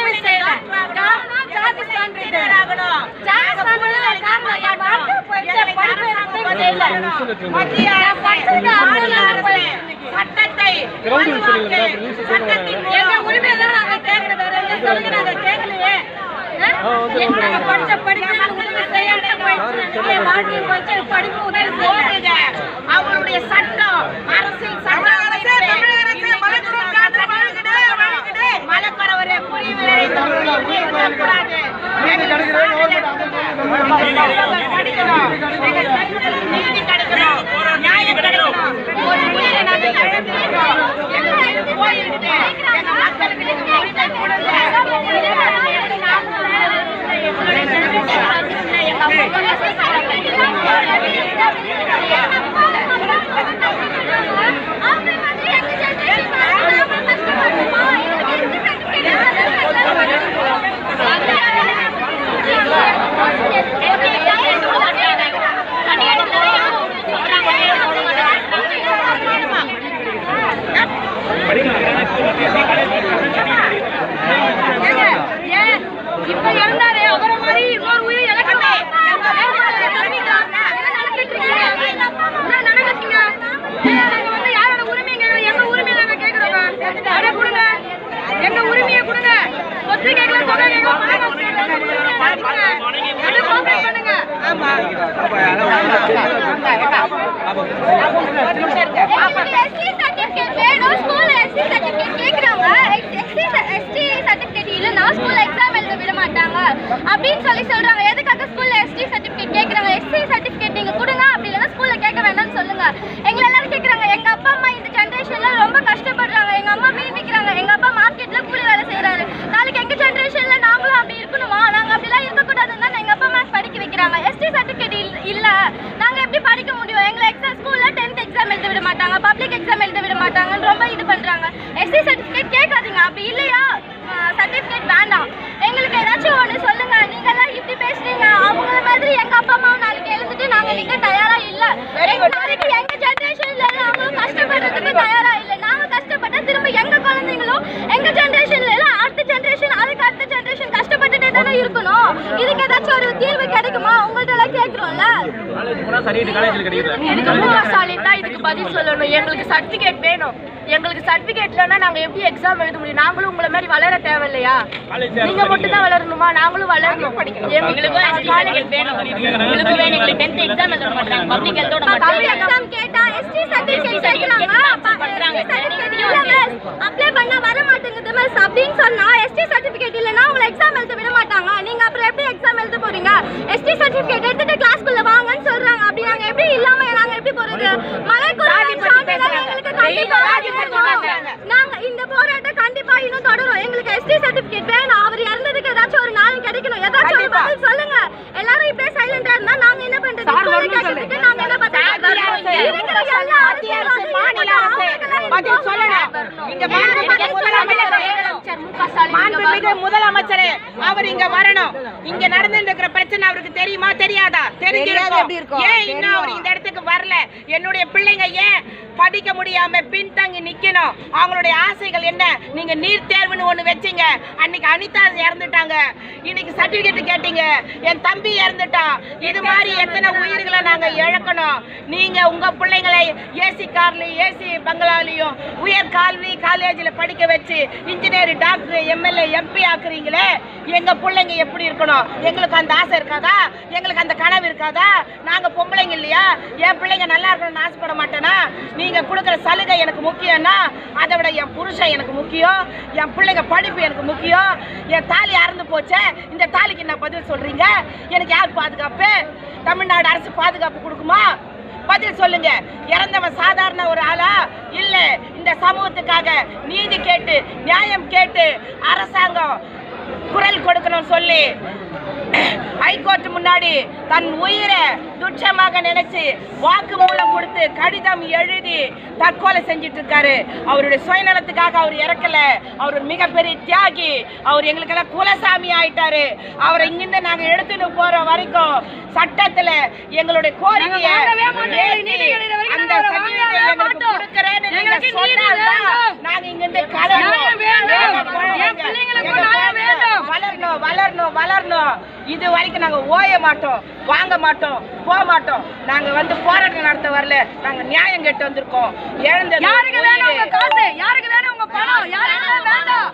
உதவி செய்யல காரணம் ஜாதி படிப்பு உதவி செய்யல அவங்களுடைய சட்டம் அரசியல் சட்டம் எங்க உரிமையை கொடுங்க. சொத்து கேட்கல சொல்ல பண்ணுங்க ஆமா. வேணும். ஸ்கூல்ல எஸ்சி சர்டிபிகேட் கேக்குறாங்க எஸ்சி எஸ்டி சர்டிபிகேட் இல்லனா ஸ்கூல்ல எக்ஸாம் எழுத விட மாட்டாங்க. அப்படின்னு சொல்லி சொல்றாங்க. எதுக்கு ஸ்கூல்ல எஸ்டி சர்டிபிகேட் கேக்குறாங்க எஸ்சி சர்டிபிகேட் நீங்க கொடுங்க அப்படி இல்லனா ஸ்கூல்ல கேட்க வேண்டாம்னு சொல்லுங்க எங்களை எல்லாரும் கேக்குறாங்க எங்க அப்பா அம்மா இந்த ஜெனரேஷன்ல ரொம்ப கஷ்டப்படுறாங்க எங்க அம்மா மீன் விக்கிறாங்க எங்க அப்பா மார்க்கெட்ல கூலி வேலை செய்யறாரு நாளைக்கு எங்க ஜெனரேஷன்ல நாங்களும் அப்படி இருக்கணுமா நாங்க அப்படிலாம் இருக்க கூடாதுன்னு தான் எங்க அப்பா அம்மா படிக்க வைக்கிறாங்க எஸ்டி சர்டிபிகேட் இல்ல நாங்க எப்படி படிக்க முடியும் எங்களை எக்ஸாம் ஸ்கூல்ல 10th எக்ஸாம் எழுத விட மாட்டாங்க பப்ளிக் எக்ஸாம் எழுத விட மாட்டாங்கன்னு ரொம்ப இது பண்றாங்க. எஸ்சி சர்டிபிகேட் கேட்காதீங்க. அப்படி இல்லையா? சர்டிபிகேட் வேண்டாம். எங்களுக்கு ஏதாச்சும் ஒன்று சொல்லுங்க. நீங்க எல்லாம் இப்படி பேசுறீங்க. அவங்கள மாதிரி எங்க அப்பா அம்மாவும் நாளைக்கு எழுந்துட்டு நாங்க நிக்க தயாரா இல்ல. நாளைக்கு எங்க ஜெனரேஷன்ல அவங்களும் கஷ்டப்படுறதுக்கு தயாரா இல்ல. நாங்க கஷ்டப்பட்டா திரும்ப எங்க குழந்தைங்களும் எங்க ஜெனரேஷன்ல எல்லாம் அடுத்த ஜெனரேஷன் அதுக்கு அடுத்த ஜெனரேஷன் கஷ்டப்பட்டுட்டே தானே இருக்கணும். இதுக்கு ஏதாச்சும் ஒரு தீர்வு கிடைக்குமா? உங்கள்ட்ட கிடைக்குது இதுக்கு மு ஸ்டாலின் தான் இதுக்கு பதில் சொல்லணும் எங்களுக்கு சர்டிபிகேட் வேணும் எங்களுக்கு சர்டிபிகேட் இல்லைன்னா நாங்க எப்படி எக்ஸாம் எழுத முடியும் நாங்களும் உங்களை மாதிரி வளர தேவையில்லையா நீங்க மட்டும் தான் வளரணுமா நாங்களும் வளரணும் எங்களுக்கு காலேஜ் வேணும் எங்களுக்கு வேணும் எங்களுக்கு டென்த் எக்ஸாம் எழுத மாட்டாங்க பப்ளிக் ஹெல்த்தோட பப்ளிக் எக்ஸாம் கேட்டா எஸ்டி சர்டிபிகேட் கேக்குறாங்க அப்ளை பண்ணா வர மாட்டேங்குது மிஸ் அப்படின்னு சொன்னா எஸ்டி சர்டிபிகேட் இல்லனா உங்களை எக்ஸாம் எழுத விட மாட்டாங்க நீங்க அப்புறம் எப்படி எக்ஸாம் எழுத போறீங்க எஸ்டி சர்டிபிகேட் எடுத்துட்டு நாங்க எப்படி இல்லாம நாங்க எப்படி போறது? வேணும். நாங்க இந்த போராட்டம் கண்டிப்பா இன்னும் தொடரும். எங்களுக்கு எஸ்டி சர்டிபிகேட் வேணும். அவர் இறந்ததுக்கு ஏதாச்சும் ஒரு நாள் கிடைக்கணும். ஏதாச்சும் ஒரு பதில் சொல்லுங்க. எல்லாரும் இப்படியே சைலண்டா இருந்தா நாங்க என்ன பண்றது? நாங்க என்ன மத்திய மாண்புமிகு முதலமைச்சரே அவர் இங்க வரணும். இங்க நடந்துட்டு இருக்கிற பிரச்சனை அவருக்கு தெரியுமா தெரியாதா? தெரிஞ்சிருக்கும். ஏன் இன்னும் அவர் இந்த இடத்துக்கு வரல? என்னுடைய பிள்ளைங்க ஏன் படிக்க முடியாம பின்தங்கி நிக்கணும். அவங்களுடைய ஆசைகள் என்ன? நீங்க நீட் தேர்வுன்னு ஒண்ணு வச்சீங்க. அன்னைக்கு அனிதா இறந்துட்டாங்க. இன்னைக்கு சர்டிபிகேட் கேட்டீங்க. என் தம்பி இறந்துட்டான். இது மாதிரி எத்தனை உயிர்களை நாங்க இழக்கணும். நீங்க உங்க பிள்ளைங்களை ஏசி கார்லயும் ஏசி பங்களாலையும் உயர் கல்வி காலேஜில் படிக்க வச்சு இன்ஜினியர் டாக்டர் எம்எல்ஏ எம்பி ஆக்குறீங்களே? எங்க பிள்ளைங்க எப்படி இருக்கணும்? எங்களுக்கு அந்த ஆசை இருக்காதா? எங்களுக்கு அந்த கனவு இருக்காதா? நாங்க பொம்பளைங்க இல்லையா? என் பிள்ளைங்க நல்லா இருக்கணும்னு ஆசைப்பட மாட்டேனா? நீங்கள் கொடுக்குற சலுகை எனக்கு முக்கியம்னா அதை விட என் புருஷன் எனக்கு முக்கியம் என் பிள்ளைங்க படிப்பு எனக்கு முக்கியம் என் தாலி அறந்து போச்சே இந்த தாலிக்கு என்ன பதில் சொல்றீங்க? எனக்கு யார் பாதுகாப்பு? தமிழ்நாடு அரசு பாதுகாப்பு கொடுக்குமா? பதில் சொல்லுங்க. இறந்தவன் சாதாரண ஒரு ஆளா? இல்ல இந்த சமூகத்துக்காக நீதி கேட்டு நியாயம் கேட்டு அரசாங்கம் குரல் கொடுக்கணும்னு சொல்லி ஹைகோர்ட் முன்னாடி தன் உயிரை துச்சமாக நினைச்சு வாக்கு மூலம் கொடுத்து கடிதம் எழுதி தற்கொலை செஞ்சிட்டு இருக்காரு அவருடைய சுயநலத்துக்காக அவர் இறக்கல. அவர் ஒரு மிகப்பெரிய தியாகி. அவர் எங்களுக்கெல்லாம் குலசாமி ஆயிட்டாரு. அவரை இங்கிருந்து நாங்க எடுத்துட்டு போற வரைக்கும் சட்டத்துல எங்களுடைய கோரிக்கையை அந்த கொடுக்கறேன்னு நீங்க சொன்னால்தான் நாங்க இங்கிருந்து கிளம்புவோம். எங்க குழந்தைங்க, எங்க குழந்தைங்க வளரணும் வளரணும் வளரணும் இது வரைக்கும் நாங்க ஓய மாட்டோம் வாங்க மாட்டோம் போக மாட்டோம் நாங்க வந்து போராட்டம் நடத்த வரல நாங்க நியாயம் கேட்டு வந்திருக்கோம் எழுந்த யாருக்கு வேணும் உங்க காசு யாருக்கு வேணும் உங்க பணம் யாருக்கு வேண்டாம்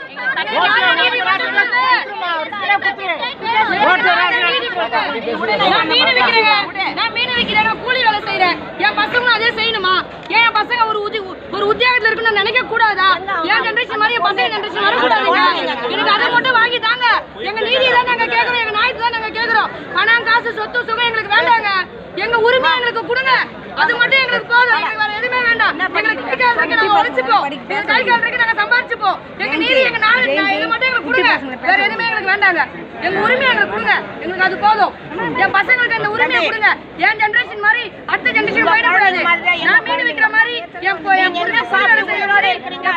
நான் மீன் விக்கிறேங்க நான் மீன் விக்கிறேன் கூலி வேலை செய்யறேன் என் பசங்களும் அதே செய்யணுமா ஏன் பசங்க ஒரு உதி ஒரு உத்தியோகத்துல இருக்குன்னு நான் நினைக்க கூடாதா என் ஜெனரேஷன் மாதிரி என் பசங்க ஜெனரேஷன் வரக்கூடாதுங்க எனக்கு அதை எங்க நீதி தான் நாங்க கேக்குறோம் எங்க நியாயத்தை தான் நாங்க கேக்குறோம். பணம் காசு சொத்து சுகம் எங்களுக்கு வேண்டாங்க. எங்க உரிமை எங்களுக்கு கொடுங்க. அது மட்டும் எங்களுக்கு போதும். எங்களுக்கு வேற எதுவுமே வேண்டாம். எங்களுக்கு கை கால் இருக்கு நாங்க சம்பாரிச்சுப்போம் எங்க நீதி எங்க நாடு இது மட்டும் எங்களுக்கு கொடுங்க. வேற எதுவுமே எங்களுக்கு வேண்டாங்க. எங்க உரிமை எங்களுக்கு கொடுங்க. எங்களுக்கு அது போதும். என் பசங்களுக்கு அந்த உரிமையை கொடுங்க. என் ஜெனரேஷன் மாதிரி அடுத்த ஜெனரேஷன் போயிடக்கூடாது. நான் மீன் விக்கிற மாதிரி என் மாதிரி பிள்ளைங்க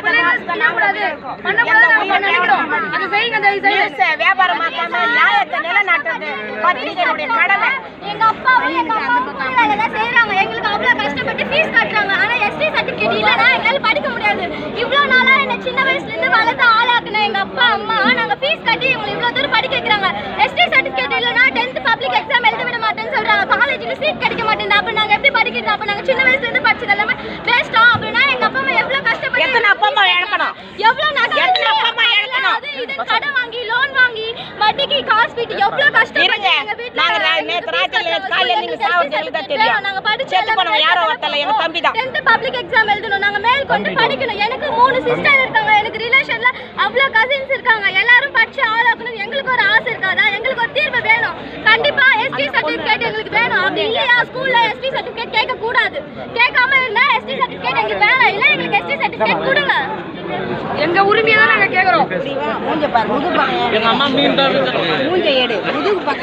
பண்ணக்கூடாது. பண்ணக்கூடாது. நினைக்கிறோம் அதை செய்யுங்க தயவு செய்து. வியாபாரமாக்காம நியாயத்தை நிலைநாட்டுறது. பத்திரிகையுடைய கடமை. எங்க அப்பாவும் எங்க அம்மாவும் செய்யறாங்க எங்களுக்கு அவ்வளவு கஷ்டப்பட்டு ஃபீஸ் கட்டுறாங்க ஆனா எஸ்டி சர்டிபிகேட் இல்லனா எங்களால படிக்க முடியாது இவ்வளவு நாளா என்ன சின்ன வயசுல இருந்து வளர்த்து ஆளாக்குன எங்க அப்பா அம்மா நாங்க ஃபீஸ் கட்டி எங்களை இவ்வளவு தூரம் படிக்க வைக்கிறாங்க. எஸ்டி சர்டிபிகேட் இல்லனா 10th பப்ளிக் எக்ஸாம் எழுத விட மாட்டேன்னு சொல்றாங்க. காலேஜ்ல சீட் கிடைக்க மாட்டேங்குது. அப்ப நாங்க எப்படி படிக்கிறது? அப்ப நாங்க சின்ன வயசுல இருந்து படிச்சது எல்லாமே வேஸ்டா அப்படின்னா எங்க அப்பா அம்மா எவ்வளவு கஷ்டப்பட்டு எத்தனை அப்பா அம்மா இழக்கணும்? எவ்வளவு நகை எத்தனை அப்பா அம்மா இழக்கணும்? அது இது கடன் வாங்கி லோன் வாங்கி வட்டிக்கு காசு வீட்டு எவ்வளவு கஷ்டப்பட்டு இருங்க. எங்க நாங்க நேத்து ராத்திரில. காலையில நீங்க தான் தெரியும். நாங்க படிச்ச செத்து யாரோ தம்பி தான். 10th பப்ளிக் எக்ஸாம் எழுதணும். நாங்க மேல் கொண்டு படிக்கணும். எனக்கு மூணு சிஸ்டர் இருக்காங்க. எனக்கு ரிலேஷன்ல அவ்வளவு கசின்ஸ் இருக்காங்க. எல்லாரும் படிச்சு ஆளாக்கணும் எங்களுக்கு ஒரு ஆசை இருக்காதா? எங்களுக்கு ஒரு தீர்வு வேணும். கண்டிப்பா எஸ்டி சர்டிபிகேட் எங்களுக்கு வேணும். அப்படி இல்லையா? ஸ்கூல்ல எஸ்டி சர்டிபிகேட் கேட்க கூடாது கேட்காம இருந்தா எஸ்டி சர்டிபிகேட் எங்களுக்கு வேணாம். இல்ல எங்களுக்கு எஸ்டி சர்டிபிகேட் கொடுங்க. எங்க உரிமையை தான் நாங்க கேக்குறோம்? மூஞ்ச பாரு. முதுகு எங்க அம்மா மீன் தான் மூஞ்ச எடு. முதுகு